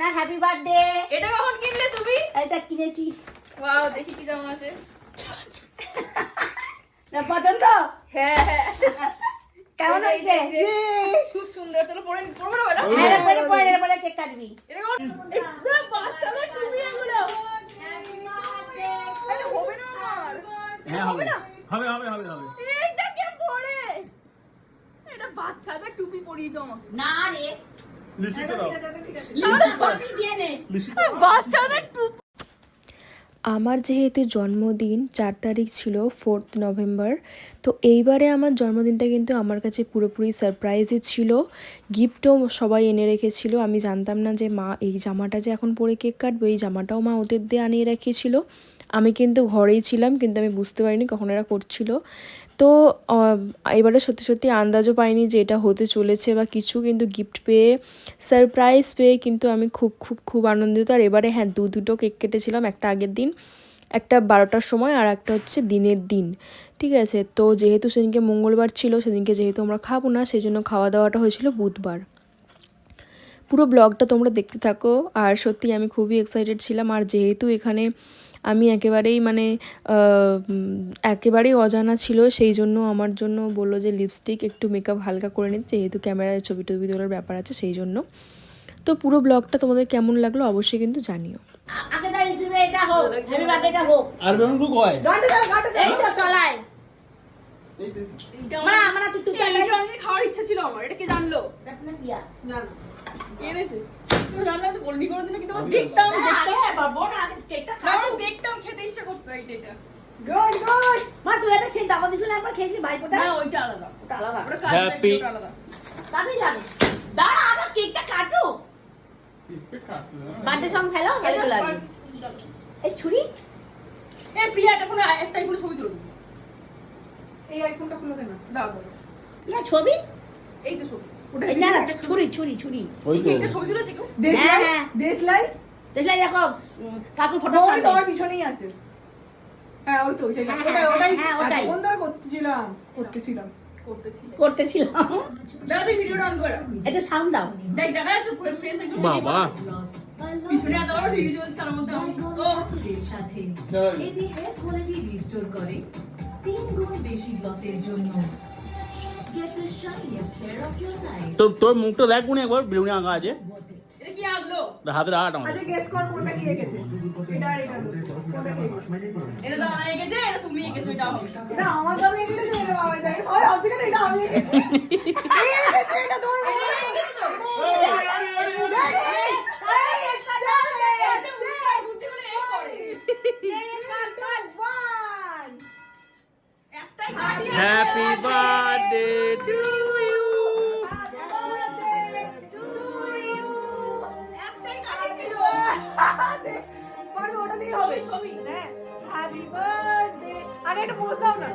মানে happy birthday এটা কখন কিনলে তুমি? এটা কিনেছি। ওয়াও দেখি কি জামা আছে। না পছন্দ? হ্যাঁ হ্যাঁ। কেমন হয়েছে? খুব সুন্দর। চলো পরে নি- পরবো না ম্যাডাম হ্যাঁ পরে পরে পরে কেক কাটবি। এটা কখন? পুরো বাচ্চাদের টুপি এগুলো। হবে না হ্যাঁ হবে হবে হবে হবে হবে এইটা কে পরে? এটা বাচ্চাদের টুপি পরিয়েছো আমাকে। না রে আমার যেহেতু জন্মদিন, চার তারিখ ছিল ফোর্থ নভেম্বর তো এইবারে আমার জন্মদিনটা কিন্তু আমার কাছে পুরোপুরি সারপ্রাইজই ছিল। গিফটও সবাই এনে রেখেছিল। আমি জানতাম না যে মা, এই জামাটা যে এখন পরে কেক কাটবো, এই জামাটাও মা ওদের দিয়ে আনিয়ে রেখেছিল। আমি কিন্তু ঘরেই ছিলাম, কিন্তু আমি বুঝতে পারিনি কখন এরা করছিল। তো এবারে সত্যি সত্যি আন্দাজও পাইনি যে এটা হতে চলেছে বা কিছু, কিন্তু গিফট পেয়ে সারপ্রাইজ পেয়ে কিন্তু আমি খুব খুব খুব আনন্দিত। আর এবারে হ্যাঁ দু দুটো কেক কেটেছিলাম, একটা আগের দিন, একটা বারোটার সময়, আর একটা হচ্ছে দিনের দিন। ঠিক আছে? তো যেহেতু সেদিনকে মঙ্গলবার ছিল, সেদিনকে যেহেতু আমরা খাব না সেই জন্য খাওয়া দাওয়াটা হয়েছিল বুধবার। পুরো ব্লগটা তোমরা দেখতে থাকো, আর সত্যি আমি খুবই এক্সাইটেড ছিলাম। আর যেহেতু এখানে আমি একেবারেই মানে একেবারেই অজানা ছিল সেই জন্য আমার জন্য বলল যে লিপস্টিক একটু মেকআপ হালকা করে নিতে যেহেতু ক্যামেরায় ছবি টবি তোলার ব্যাপার আছে সেই জন্য। তো পুরো ব্লগটা তোমাদের কেমন লাগল অবশ্যই কিন্তু জানিও। হয়। মানে মানে খাওয়ার ইচ্ছা ছিল আমার এটা কে জানলো? রত্ন এনেছে? জানলাম তো বলনি কোনোদিনও কিন্তু দেখতাম দেখতাম। বাবু না আগে কেকটা না, খা আমার দেখতাম খেতে ইচ্ছা করতো এইটা এটা। গুড গুড মা তুই এটা খেয়ে দাবা দিছিল একবার খেয়েছি ভাইপোটা না ওইটা আলাদা। ওটা আলাদা। ওটা আলাদা। তাতেই লাগে। দাঁড়া আগে কেকটা কাটো। বার্থডে সং খেলো আসবে এই ছুরি? এ প্রিয়া এটা ফোনে একটাই ফোনে ছবি তুলো। এই আইফোনটা খুলে দে না। দাও দাও। ইয়া ছবি? এই তো ছবি। এই না না ছুরি ছুরি ছুরি। ওই তো। একটা ছবি তুলেছে কেউ? হ্যাঁ হ্যাঁ। দেশলাই? দেখো উম, কাকুর ফটো ওই তোমার পিছনেই আছে। হ্যাঁ ওই তো ওইটাই ওটাই ওটাই। ধরে করতেছিলাম করতেছিলাম। করতেছিলাম। দাদা ভিডিওটা অন কর। এটা সাউন্ড দাও। দেখ দেখা যাচ্ছে পুরো ফ্রেশ একদম বাবা। পিছনে এত ভিডিও চলছে তার মধ্যে আমি ও। সাথে এটি হেয়ার কোয়ালিটি রিস্টোর করে তিন গুণ বেশি গ্লসের জন্য Get the shiniest hair of your life. তোর তোর মুখটা দেখ কোনে একবার বেরুনি আঁকা আছে। কি আগলো? হাতের আট আমার আচ্ছা গেস কর কোনটা কি এঁকেছে। এটা আর এটা কোনটা কি এঁকেছে? এটা দাদা এঁকেছে এটা তুমি এঁকেছো এটা হবে এটা আমার দাদা এঁকেছে এটা বাবা এঁকেছে। সবাই ভাবছে কেন এটা আমি এঁকেছি? এঁকেছে, এটা তোমার এটা এঁকেছে তো বার্থডে আগে একটু পোজ দাও না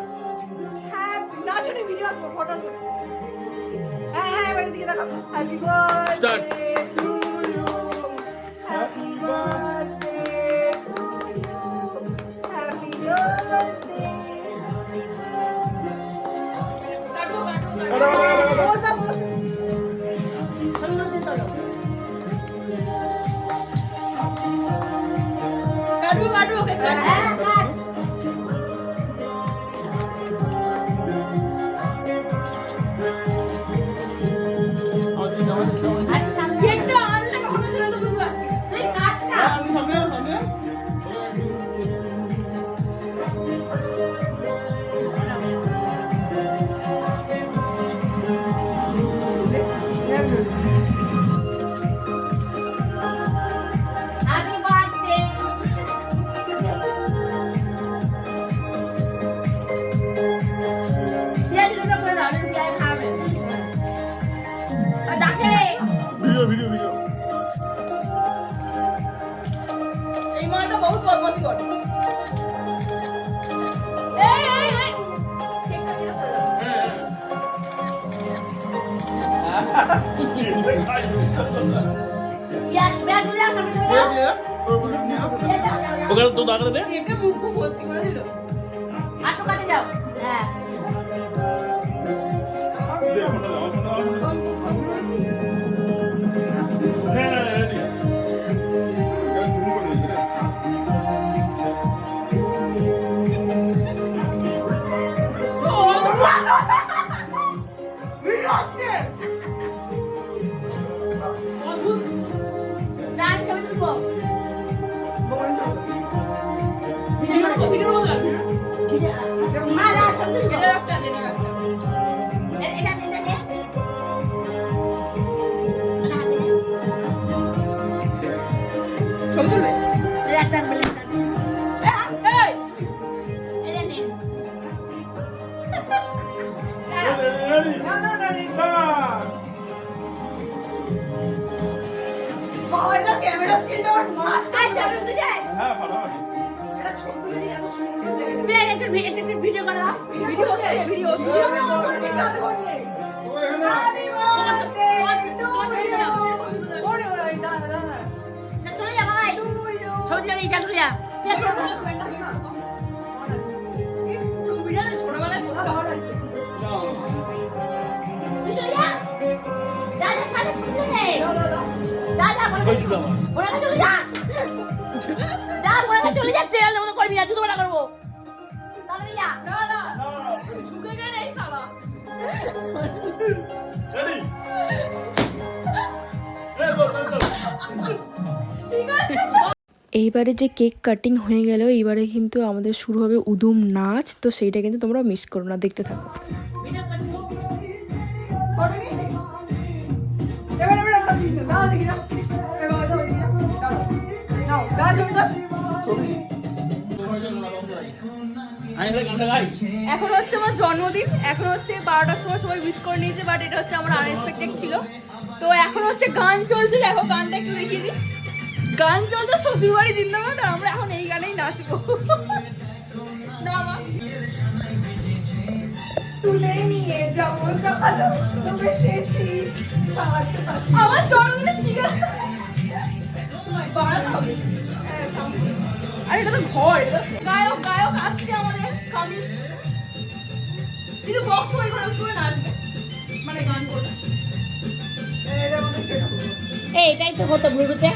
হ্যাপি নাচো নি ভিডিও আসব ফটো আসব হ্যাঁ হ্যাঁ এবার এদিকে দেখো happy birthday to you happy birthday to you happy birthday কাটো কাটো কাটো ছবি তুলবে যা বলে কাছে চলে যাচ্ছে করবি না জুতো বানা করব এই এইবারে যে কেক কাটিং হয়ে গেল, এইবারে কিন্তু আমাদের শুরু হবে উদুম নাচ, তো সেইটা কিন্তু তোমরা মিস করো না, দেখতে থাকো। এখন হচ্ছে আমার জন্মদিন, এখন হচ্ছে বারোটার সময় সবাই উইশ করে নিয়েছে বাট এটা হচ্ছে আমার আনএক্সপেক্টেড ছিল। তো এখন হচ্ছে গান চলছে, দেখো গানটা একটু দেখিয়ে দিই। গান চলছে শ্বশুরবাড়ি জিন্দাবাদ আর আমরা এখন এই গানেই নাচবো। না মা। তুলে নিয়ে যাব যাব তুমি এসেছি আমার জন্মদিনে কি গান? বাড়াতে হবে। হ্যাঁ আর এটা তো ঘর এটা তো গায়ক গায়ক আসছে আমাদের কামিং কিন্তু বক্স ওই করে করে নাচবে। মানে গান করবে। এটাই তো হতো ব্লুটুথে।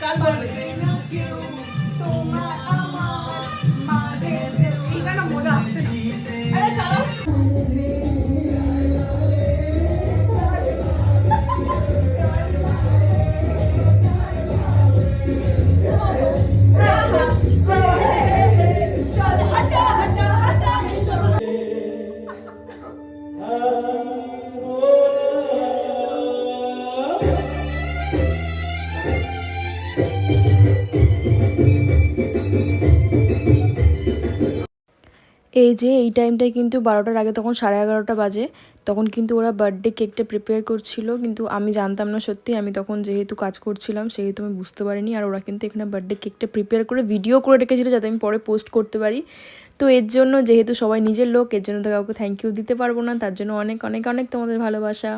কাল বলবে। এই যে এই টাইমটায় কিন্তু বারোটার আগে তখন সাড়ে এগারোটা বাজে, তখন কিন্তু ওরা বার্থডে কেকটা প্রিপেয়ার করছিল, কিন্তু আমি জানতাম না সত্যি, আমি তখন যেহেতু কাজ করছিলাম, সেহেতু আমি বুঝতে পারিনি, আর ওরা কিন্তু এখানে বার্থডে কেকটা প্রিপেয়ার করে ভিডিও করে রেখেছিল যাতে আমি পরে পোস্ট করতে পারি। তো এর জন্য যেহেতু সবাই নিজের লোক, এর জন্য তো কাউকে থ্যাংক ইউ দিতে পারব না, তার জন্য অনেক অনেক অনেক তোমাদের ভালোবাসা।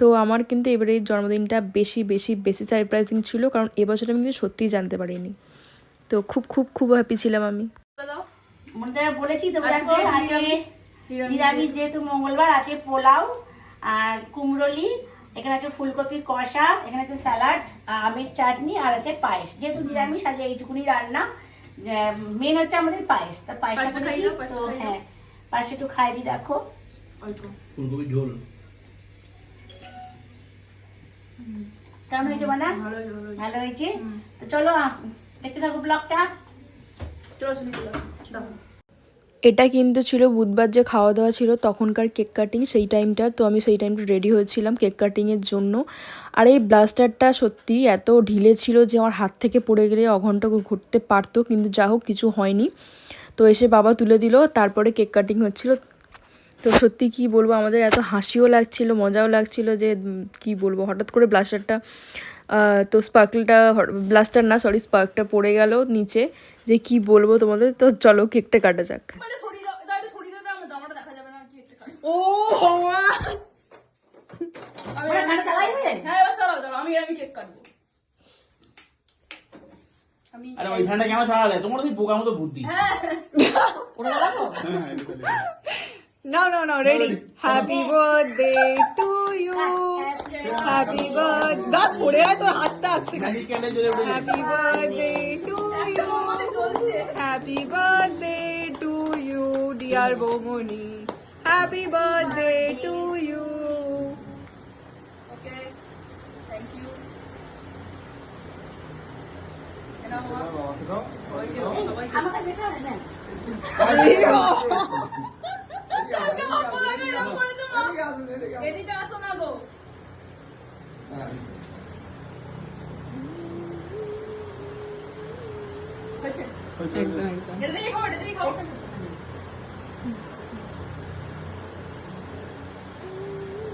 তো আমার কিন্তু এবারে জন্মদিনটা বেশি বেশি বেশি সারপ্রাইজিং ছিল, কারণ এবছর আমি কিন্তু সত্যিই জানতে পারিনি। তো খুব খুব খুব হ্যাপি ছিলাম আমি। মনে বলেছি তো আজকে দেখো আছে নিরামিষ। যেহেতু মঙ্গলবার আছে পোলাও আর কুমড়োলি এখানে আছে ফুলকপি কষা এখানে আছে স্যালাড আমের চাটনি আর আছে পায়েস। যেহেতু নিরামিষ আজ এইটুকুনি রান্না। মেন হচ্ছে আমাদের পায়েস। তা পায়েসটা পায়েসটা তো হ্যাঁ পায়েস একটু খাই দিই দেখো। ফুলকপি ঝোল। কেমন হয়েছে মানে? ভালো হয়েছে? তো চলো দেখতে থাকো ব্লগটা। চলো শুনি চলো এটা কিন্তু ছিল বুধবার যে খাওয়া দাওয়া ছিল, তখনকার কেক কাটিং সেই টাইমটা। তো আমি সেই টাইমটা রেডি হয়েছিলাম কেক কাটিংয়ের জন্য। আর এই ব্লাস্টারটা সত্যি এত ঢিলে ছিল যে আমার হাত থেকে পড়ে গেলে অঘন্টা ঘুরতে পারতো, কিন্তু যা হোক কিছু হয়নি। তো এসে বাবা তুলে দিল, তারপরে কেক কাটিং হচ্ছিল। তো সত্যি কি বলব, আমাদের এত হাসিও লাগছিল, মজাও লাগছিল যে কি বলব, হঠাৎ করে ব্লাস্টারটা তো স্পার্কলটা ব্লাস্টার না সরি স্পার্কটা পড়ে গেল নিচে। যে কি বলব তোমাদের? তো চলো কেকটা কাটা যাক। ও আমি? হ্যাঁ এবার চালাও চালাও আমি আমি কেক কাটবো। আমি আরে ওই ফ্যানটা কেন দেয় তোমার ওই বোকার মতো বুদ্ধি। হ্যাঁ। হ্যাঁ, হ্যাঁ। No, no, no, ready. Happy birthday to you. Happy birthday. দাঁত পড়ে যায় তোর হাতটা আসছে। Happy birthday to you. Happy birthday to you, dear Bomoni. Happy birthday to you. You নাও মা। সবাইকে দাও, সবাইকে। আমার কাছে এটা নেন কালকে বাপ্পা দাকে এরকম করেছে মা। এদিকে আসো না গো হয়েছে একদম একদম এটা দিয়ে খাও এটা দিয়ে খাও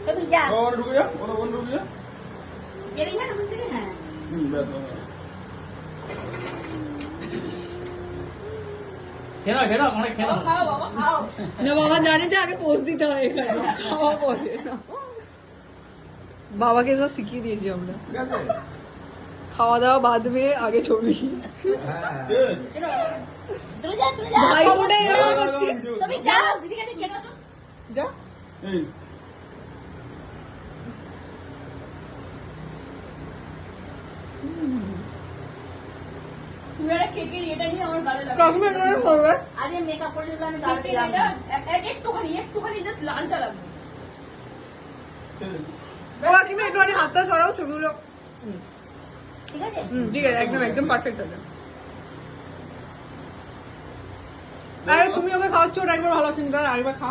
তুমি যা ঢুকে যা ঢুকে যা হ্যাঁ হুম, অনেক খাও বাবা খাও না বাবা জানে যে আগে পোস্ট দিতে হয় এখানে খাওয়া পরে বাবাকে সব শিখিয়ে দিয়েছি আমরা খাওয়া দাওয়া বাদ দিয়ে আগে ছবি ভাই দিদি কাছে যা এই, তুমি একটা কেকের এটা নিয়ে আমার গালে লাগবে কাকিমা এরকম করবে? আরে মেকআপ করে দিলাম আমি দাঁড়িয়ে এটা একটুখানি একটুখানি জাস্ট লালটা লাগবে। কাকিমা একটুখানি হাতটা সরাও ছবিগুলো। ঠিক আছে? হুম ঠিক আছে একদম একদম পারফেক্ট আছে। আরে তুমি ওকে খাওয়াচ্ছ ওটা একবার ভালো সিন কর আরেকবার খা।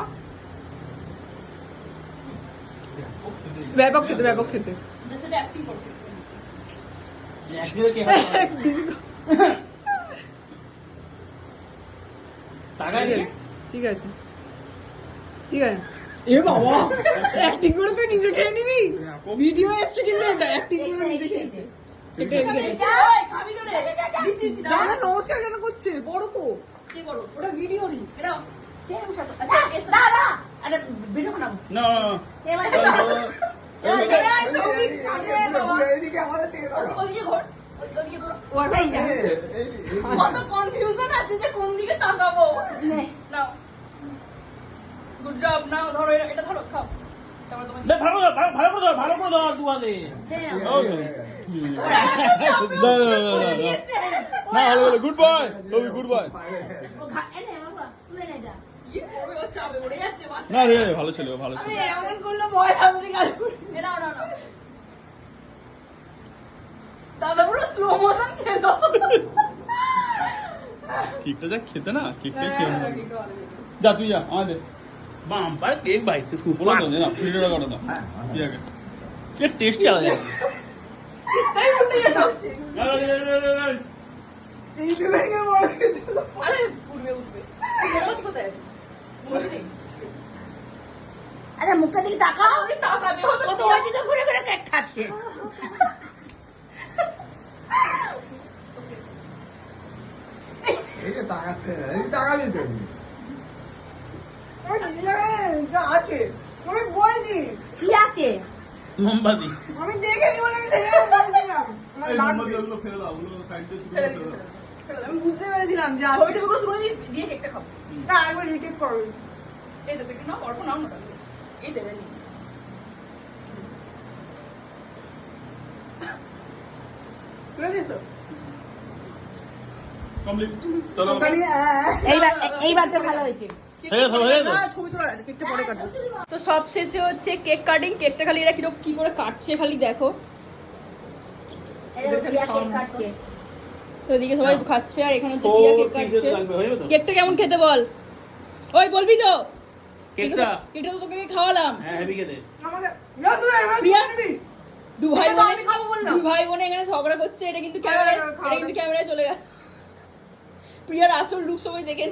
ব্যাপক খেতে ব্যাপক খেতে। অ্যাক্টিং করতে। ঠিক আছে। ঠিক আছে। এ বাবা অ্যাক্টিং করে তুই নিজে খেয়ে নিবি? ভিডিও এসছে কিন্তু এটা অ্যাক্টিং করে নিজে খেয়েছে। নমস্কার কেন করছে? বড় তো। কি করো? ওটা ভিডিও নি এটা আচ্ছা এসো না না আরে ভিডিও না, কত কনফিউশন আছে যে কোন দিকে তাকাবো? নাও। গুড জব নাও ধরো এটা এটা ধরো খাও। তারপর তোমার দে, ভালো ভালো করে দাও, ভালো করে দাও। না, ভালো করে, good boy, রবি, good boy। ও ঘা এনে বাবা তুলে নে যা। ওরে ও চাপে পড়ে যাচ্ছে বাচ্চা। না, রে, ভালো ছিল, ভালো ছিল। এমন করল ভয় দাদা পুরো স্লো মোশন খেলো। কেকটা যা খেতে না, কেকটাই খেয়ে মনে যা, তুই যা, আমাদের। বাম্পার কেক ভাই, তুই কুপনও তো না, ভিডিওটা করে দাও। ঠিক আছে। কে টেস্ট আলাদা তাই উঠে খেতে আরে মুখের দিকে তাকাও। টাকা দেবো ও তো ওই দিকে ঘুরে ঘুরে কেক খাচ্ছে আছে আমি বলছি। কি আছে? মোমবাতি। আমি দেখেছি বলে আমি সেটা বলছিলাম আমার এই লাগবে। মোমবাতি ওগুলো ফেলে দাও, ওগুলো side ফেলে ফেলে দাও। আমি বুঝতে পেরেছিলাম যে ছবি আছে তুলে দিয়ে দিয়ে কেকটা খাব। না একবার রিটেক করো। এই দেবে না অল্প নাও না এই দেবে বুঝেছিস তো? Complete? চলো। হ্যাঁ এইবার এইবার তো ভালো হয়েছে হয়ে গেছে, হয়ে গেছে? সব শেষে হচ্ছে কেক কাটিং কেকটা খালি এরা কীরকম কি করে কাটছে খালি দেখো এরা প্রিয়া কেক কাটছে তো এদিকে সবাই খাচ্ছে আর এখানে হচ্ছে প্রিয়া কেক কাটছে হয়ে? কেকটা কেমন খেতে বল ওই বলবি তো কেকটা? কেকটা তো তোকে খাওয়ালাম হ্যাঁ, খেতে। এবার প্রিয়া? নিবি দু ভাই বোনে। দু ভাই বোনে এখানে ঝগড়া করছে এটা কিন্তু ক্যামেরায় খাও, খাও, এটা কিন্তু ক্যামেরায় চলে গেল প্রিয়ার আসল রূপ সবাই দেখেন।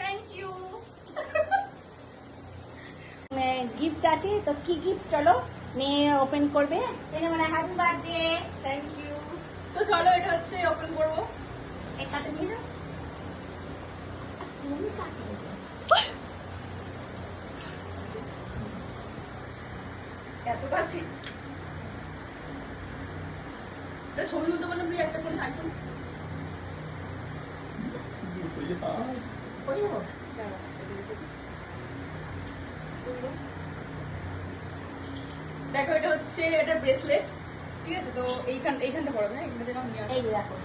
থ্যাংক ইউ গিফট আছে তো কি গিফট চলো মেয়ে ওপেন করবে। এখানে মানে হ্যাপি বার্থডে থ্যাংক ইউ তো চলো এটা হচ্ছে ওপেন করব। এর সাথে নিয়ে যাও। তুমি কাছে এত কাছে? এটা ছবি তুলতে বললাম প্রিয়া একটা করে দেখো এটা হচ্ছে এটা ব্রেসলেট ঠিক আছে? তো এইখান এইখানটা পড়াবে হ্যাঁ? এখান থেকে নিয়ে এই দেখো।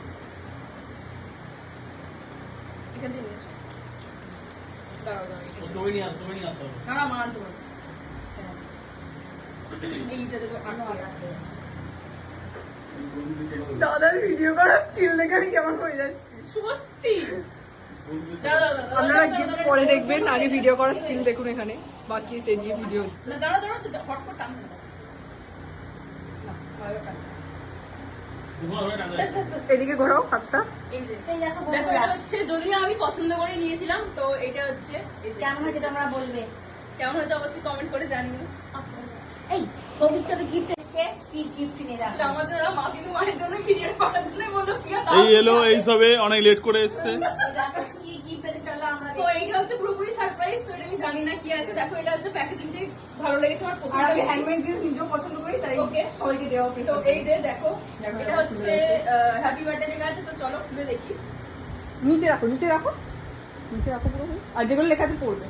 এখান থেকে নিয়ে আসো। দাঁড়াও দাঁড়াও তুমি নিয়ে আসো, তুমি নিয়ে আসো। না না মা আনতে পারবে এইটা দেখো আনো আসবে দাদার ভিডিও করা স্কিল দেখে কেমন হয়ে যাচ্ছি? সত্যি? আপনারা গিফট পরে দেখবেন আগে ভিডিও করার স্কিল দেখুন এখানে বাকি তে দিয়ে ভিডিও। এদিকে ঘোরাও কাজটা। দেখো এটা হচ্ছে যদিও আমি পছন্দ করে নিয়েছিলাম তো এটা হচ্ছে এই যে। কেমন হয়েছে তোমরা বলবে? কেমন হয়েছে অবশ্যই কমেন্ট করে জানিও। এই গিফট এসছে কি গিফট রাখো আমাদের ওরা মা কিন্তু মায়ের জন্য ভিডিও করার জন্য বলল কি এই এলো এই সবে অনেক লেট করে এসছে দেখো কি গিফট পেতে চলো আমরা তো এইটা হচ্ছে পুরোপুরি সারপ্রাইজ তো এটা আমি জানি না কি আছে দেখো এটা হচ্ছে প্যাকেজিংটাই ভালো লেগেছে আমার প্রথম আমি হ্যান্ডমেড জিনিস নিজেও পছন্দ করি তাই ওকে সবাইকে দেওয়া তো এই যে দেখো এটা হচ্ছে হ্যাপি বার্থডে লেখা আছে তো চলো খুলে দেখি। নিচে রাখো নিচে রাখো। নিচে রাখো পুরো। আর যেগুলো লেখা আছে পড়বে।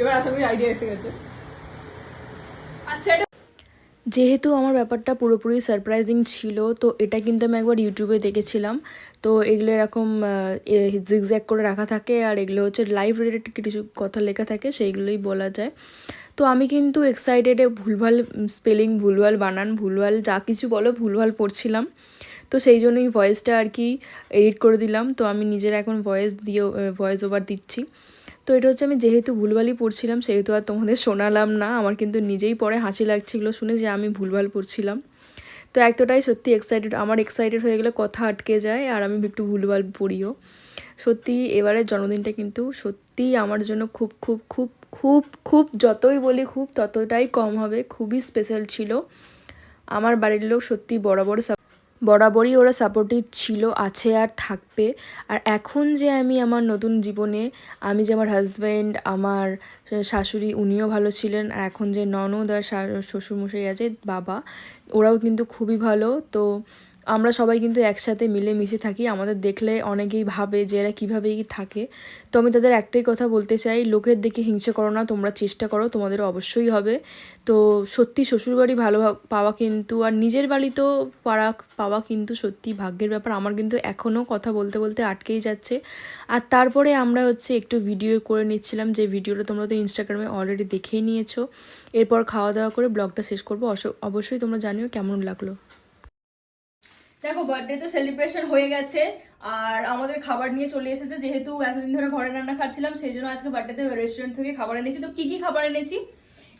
এবার আশা করি আইডিয়া এসে গেছে। আচ্ছা যেহেতু আমার ব্যাপারটা পুরোপুরি সারপ্রাইজিং ছিল, তো এটা কিন্তু আমি একবার ইউটিউবে দেখেছিলাম। তো এগুলো এরকম জিগজ্যাগ করে রাখা থাকে আর এগুলো হচ্ছে লাইভ রিলেটেড কিছু কথা লেখা থাকে, সেইগুলোই বলা যায়। তো আমি কিন্তু এক্সাইটেডে ভুলভাল স্পেলিং ভুলভাল বানান, ভুলভাল যা কিছু বলো ভুলভাল পড়ছিলাম। তো সেই জন্যই ভয়েসটা আর কি এডিট করে দিলাম। তো আমি নিজের এখন ভয়েস দিয়ে ভয়েস ওভার দিচ্ছি। তো এটা হচ্ছে আমি যেহেতু ভুলভালই পড়ছিলাম, সেহেতু আর তোমাদের শোনালাম না। আমার কিন্তু নিজেই পরে হাসি লাগছিল শুনে যে আমি ভুলভাল পড়ছিলাম। তো এতটাই সত্যি এক্সাইটেড আমার এক্সাইটেড হয়ে গেলে কথা আটকে যায় আর আমি একটু ভুলভাল পড়িও। সত্যি এবারের জন্মদিনটা কিন্তু সত্যিই আমার জন্য খুব খুব খুব খুব খুব যতই বলি খুব, ততটাই কম হবে, খুবই স্পেশাল ছিল। আমার বাড়ির লোক সত্যি বরাবর সাপ- বরাবরই ওরা সাপোর্টিভ ছিল, আছে আর থাকবে। আর এখন যে আমি আমার নতুন জীবনে, আমি যে আমার হাজব্যান্ড আমার শাশুড়ি, উনিও ভালো ছিলেন, আর এখন যে ননদ আর শ্বশুরমশাই আছে, বাবা, ওরাও কিন্তু খুবই ভালো। তো আমরা সবাই কিন্তু একসাথে মিলে মিশে থাকি। আমাদের দেখলে অনেকেই ভাবে যে এরা কীভাবে থাকে। তো আমি তাদের একটাই কথা বলতে চাই, লোকের দেখে হিংসে করো না, তোমরা চেষ্টা করো, তোমাদের অবশ্যই হবে। তো সত্যি শ্বশুরবাড়ি ভালো পাওয়া কিন্তু, আর নিজের বাড়িতেও পাড়া পাওয়া কিন্তু সত্যি ভাগ্যের ব্যাপার। আমার কিন্তু এখনও কথা বলতে বলতে আটকেই যাচ্ছে। আর তারপরে আমরা হচ্ছে একটু ভিডিও করে নিচ্ছিলাম যে ভিডিওটা তোমরা তো ইনস্টাগ্রামে অলরেডি দেখেই নিয়েছো। এরপর খাওয়া দাওয়া করে ব্লগটা শেষ করব। অবশ্যই তোমরা জানিও কেমন লাগল। দেখো বার্থডে তো সেলিব্রেশন হয়ে গেছে, আর আমাদের খাবার নিয়ে চলে এসেছে, যেহেতু এতদিন ধরে ঘরে রান্না খাচ্ছিলাম, সেই জন্য আজকে বার্থডেতে রেস্টুরেন্ট থেকে খাবার এনেছি। তো কি কি খাবার এনেছি?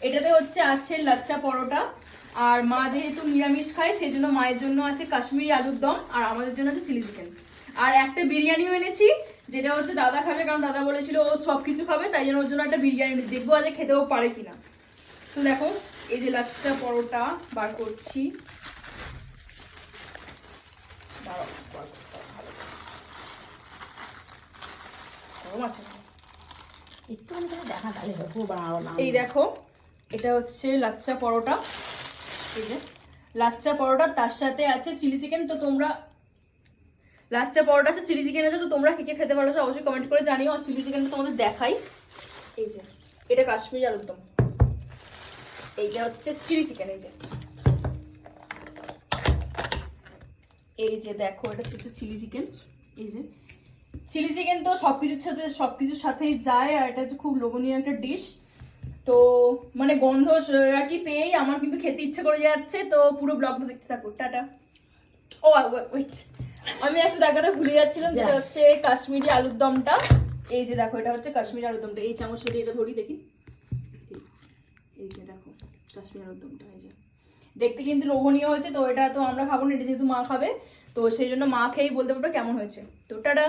এটাতে হচ্ছে আছে লাচ্চা পরোটা, আর মা যেহেতু নিরামিষ খায়, সেই জন্য মায়ের জন্য আছে কাশ্মীরি আলুর দম, আর আমাদের জন্য আছে চিলি চিকেন আর একটা বিরিয়ানিও এনেছি, যেটা হচ্ছে দাদা খাবে, কারণ দাদা বলেছিল ও সব কিছু খাবে, তাই জন্য ওর জন্য একটা বিরিয়ানি। দেখব আজ খেতেও পারে কিনা। তো দেখো, এই যে লাচ্চা পরোটা বার করছি। হবে ভালো। গরম আছে না? একটুখানি করে দেখা তাহলে হবে না এই দেখো, এটা হচ্ছে লাচ্চা পরোটা এই যে, লাচ্চা পরোটা তার সাথে আছে চিলি চিকেন, তো তোমরা লাচ্চা পরোটা আছে, চিলি চিকেন আছে, তো তোমরা কি কি খেতে ভালোবাসো অবশ্যই কমেন্ট করে জানিও, আর চিলি চিকেনটা তোমাদের দেখাই এই যে, এটা কাশ্মীরি আলুর দম এইটা হচ্ছে চিলি চিকেন, এই যে এই যে দেখো এটা হচ্ছে চিলি চিকেন এই যে। চিলি চিকেন তো সব কিছুর সাথে সব কিছুর সাথেই যায় আর এটা হচ্ছে খুব লোভনীয় একটা ডিশ তো মানে গন্ধ আর কি পেয়েই আমার কিন্তু খেতে ইচ্ছে করে যাচ্ছে তো পুরো ব্লগটা দেখতে থাকো। টাটা। ও ওয়েট আমি একটা দেখাতে ভুলে যাচ্ছিলাম যেটা হচ্ছে কাশ্মীরি আলুর দমটা। এই যে দেখো এটা হচ্ছে কাশ্মীরি আলুর দমটা। এই চামচ সাথে এটা ধরি দেখি। এই- এই যে দেখো কাশ্মীরি আলুর দমটা এই যে। দেখতে কিন্তু লোভনীয় হয়েছে, তো এটা তো আমরা খাব না, এটা যেহেতু মা খাবে, তো সেই জন্য মা খেয়েই বলতে পারব কেমন হয়েছে। তো টাটা।